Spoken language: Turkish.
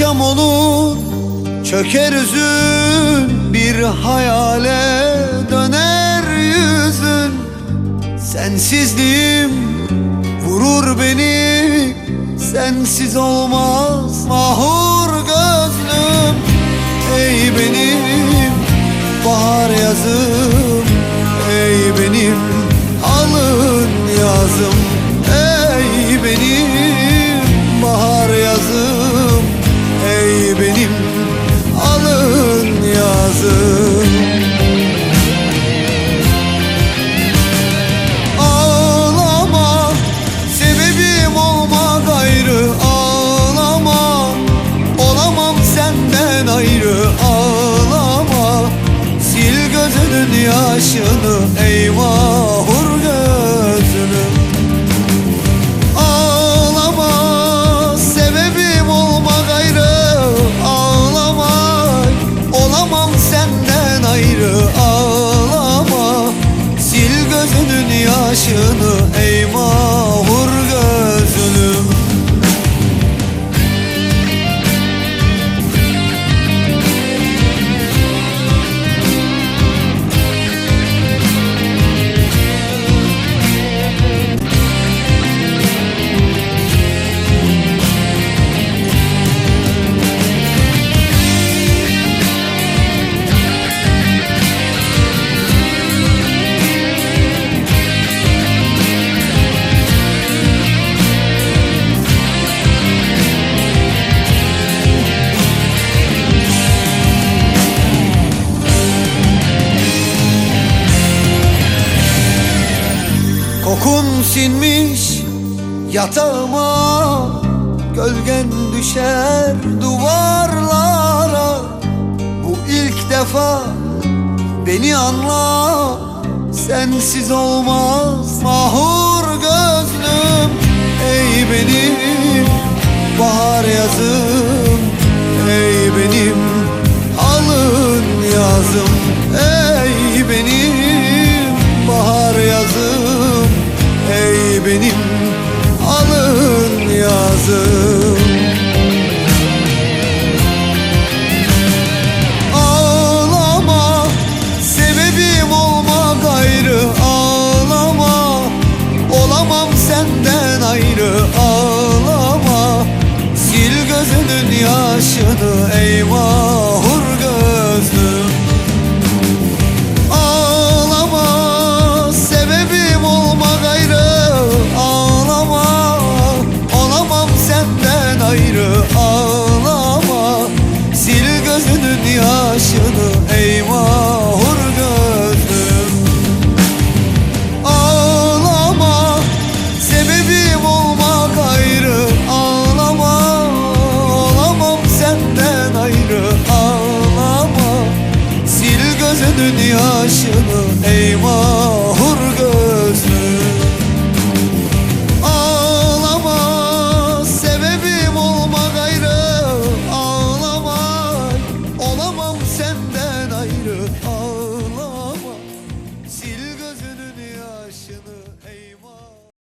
Akşam olur çöker üzün Bir hayale döner yüzün. Sensizliğim vurur beni Sensiz olmaz mahur gözlüm. Ey benim bahar yazım Ey benim alın yazım senden ayrı Ağlama. Sil gözünün yaşını Ey mahur gözünü. Ağlama sebebim olma gayrı Ağlama. Olamam senden ayrı Ağlama. Sil gözünün yaşını Ey Kokun sinmiş yatağıma Gölgen düşer duvarlara. Bu ilk defa beni anla Sensiz olmaz mahur gözlüm. Ey benim senden ayrı Ağlama. Sil gözünün yaşını Ey